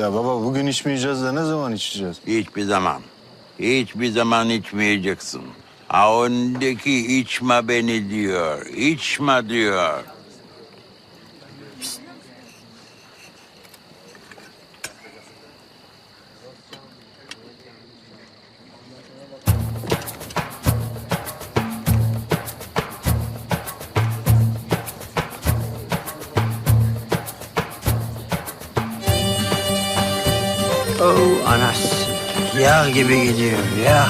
Ya baba bugün içmeyeceğiz de ne zaman içeceğiz? Hiçbir zaman. Hiçbir zaman içmeyeceksin. Ha içme beni diyor. İçme diyor. Oh anasını. Yağ gibi gidiyor ya.